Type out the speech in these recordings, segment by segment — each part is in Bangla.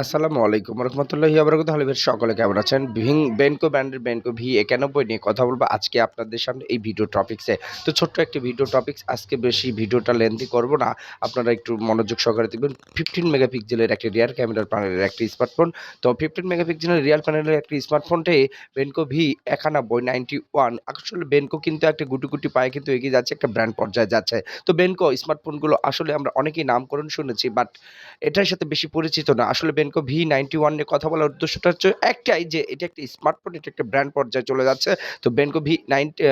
আসসালামু আলাইকুম রহমতুল্লাহি তাহলে বেশ সকলে কেমন আছেন? ভিং, বেনকো ব্র্যান্ডের বেনকো ভি একানব্বই নিয়ে কথা বলব আজকে আপনাদের সামনে এই ভিডিও টপিক্সে তো ছোট্ট একটি ভিডিও টপিক্স আজকে বেশি ভিডিওটা লেন্দি করব না। আপনারা একটু মনোযোগ সহকারে দেখবেন ফিফটিন মেগাপিক্সেলের একটি রিয়ার ক্যামেরার প্যানেলের একটি স্মার্টফোন তো ফিফটিন মেগাপিক্সেলের রিয়াল প্যানেলের একটি স্মার্টফোনটি বেনকো ভি একানব্বই নাইনটি ওয়ান আসলে বেনকো কিন্তু একটা গুটি গুটি পায়ে কিন্তু এগিয়ে যাচ্ছে, একটা ব্র্যান্ড পর্যায়ে যাচ্ছে। তো বেনকো স্মার্টফোনগুলো আসলে আমরা অনেকেই নামকরণ শুনেছি বাট এটার সাথে বেশি পরিচিত না। আসলে বেনকো ভি নাইনটি ওয়ান নিয়ে কথা বলার উদ্দেশ্যটা হচ্ছে একটাই যে এটা একটা স্মার্টফোন এটা একটা ব্র্যান্ড পর্যায়ে চলে যাচ্ছে। তো Benco V ninety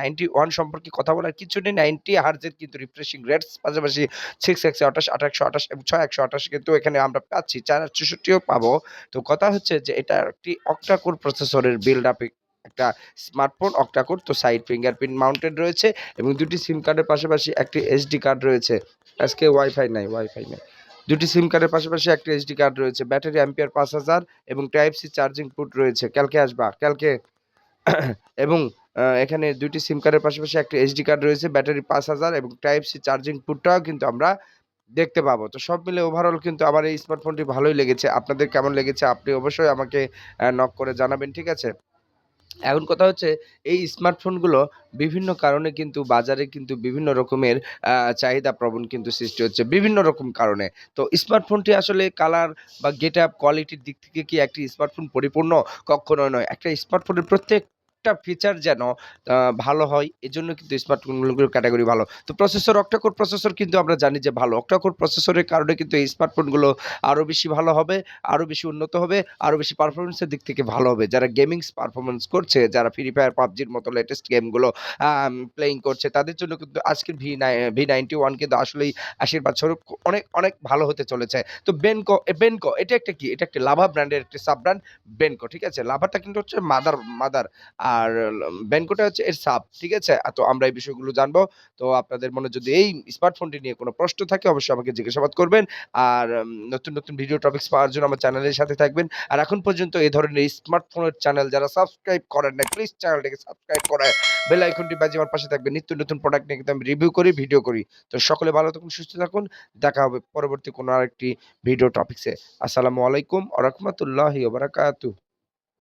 ninety one সম্পর্কে কথা বলার কিছু নেই। নাইনটি হার্জের কিন্তু রিফ্রেশিং রেটস পাশাপাশি সিক্স একশো আঠাশ একশো আঠাশ এবং ছয় একশো আঠাশ কিন্তু এখানে আমরা পাচ্ছি, চার চৌষট্টিও পাবো। তো কথা হচ্ছে যে এটা একটি অক্টাকোর প্রসেসরের বিল্ড আপ একটা স্মার্টফোন অক্টাকোর তো সাইড ফিঙ্গারপ্রিন্ট মাউন্টেড রয়েছে এবং দুটি সিম কার্ডের পাশাপাশি একটি এসডি কার্ড রয়েছে। আজকে ওয়াইফাই নাই ওয়াইফাই নাই। দুটি সিম কার্ডের পাশাপাশি একটি এসডি কার্ড রয়েছে। ব্যাটারি অ্যাম্পিয়ার পাঁচ হাজার এবং টাইপ সি চার্জিং পুট রয়েছে। কালকে আসবা? কালকে এবং এখানে দুটি সিম কার্ডের পাশাপাশি একটি এসডি কার্ড রয়েছে ব্যাটারি পাঁচ হাজার এবং টাইপ সি চার্জিং পুটটাও কিন্তু আমরা দেখতে পাবো। তো সব মিলে ওভারঅল কিন্তু আমার এই স্মার্টফোনটি ভালোই লেগেছে। আপনাদের কেমন লেগেছে? আপনি অবশ্যই আমাকে নক করে জানাবেন, ঠিক আছে? এখন কথা হচ্ছে, এই স্মার্টফোনগুলো বিভিন্ন কারণে কিন্তু বাজারে কিন্তু বিভিন্ন রকমের চাহিদা প্রবণ কিন্তু সৃষ্টি হচ্ছে বিভিন্ন রকম কারণে। তো স্মার্টফোনটি আসলে কালার বা গেট আপ কোয়ালিটির দিক থেকে কি একটি স্মার্টফোন পরিপূর্ণ? কখনো নয়। একটা স্মার্টফোনের প্রত্যেকটা ফিচার যেন ভালো হয়, এজন্য কিন্তু স্মার্টফোনগুলোর ক্যাটাগরি ভালো। তো প্রসেসর অক্টাকোর প্রসেসর কিন্তু আমরা জানি যে ভালো। অক্টাকোর প্রসেসরের কারণে কিন্তু এই স্মার্টফোনগুলো আরও বেশি ভালো হবে আরও বেশি উন্নত হবে আরও বেশি পারফরমেন্সের দিক থেকে ভালো হবে। যারা গেমিংস পারফরমেন্স করছে, যারা ফ্রি ফায়ার পাবজির মতো লেটেস্ট গেমগুলো প্লেইং করছে, তাদের জন্য কিন্তু আজকের ভি নাই ভি নাইনটি ওয়ান কিন্তু আসলেই আশীর্বাদ স্বরূপ অনেক অনেক ভালো হতে চলেছে। তো বেনকো বেনকো এটা একটা কি? এটা একটা লাভা ব্র্যান্ডের একটি সাব ব্র্যান্ড বেনকো ঠিক আছে? লাভাটা কিন্তু হচ্ছে মাদার মাদার আর বেনকোটা হচ্ছে এর সাব ঠিক আছে? তো আমরা এই বিষয়গুলো জানব। তো আপনাদের মনে যদি এই স্মার্টফোনটি নিয়ে কোনো প্রশ্ন থাকে, অবশ্যই আমাকে জিজ্ঞাসাবাদ করবেন। আর নতুন নতুন ভিডিও টপিকস পাওয়ার জন্য আমার চ্যানেলের সাথে থাকবেন। আর এখন পর্যন্ত এই ধরনের স্মার্টফোনের চ্যানেল যারা সাবস্ক্রাইব করেন না প্লিজ চ্যানেলটিকে সাবস্ক্রাইব করে বেল আইকনটি বাজে আমার পাশে থাকবে নিত্য নতুন প্রোডাক্ট নিয়ে আমি রিভিউ করি ভিডিও করি। তো সকলে ভালো থাকুন, সুস্থ থাকুন। দেখা হবে পরবর্তী কোনো আরেকটি ভিডিও টপিক্সে আসসালামু আলাইকুম আ রহমতুল্লাহি ওবারাকাতুহ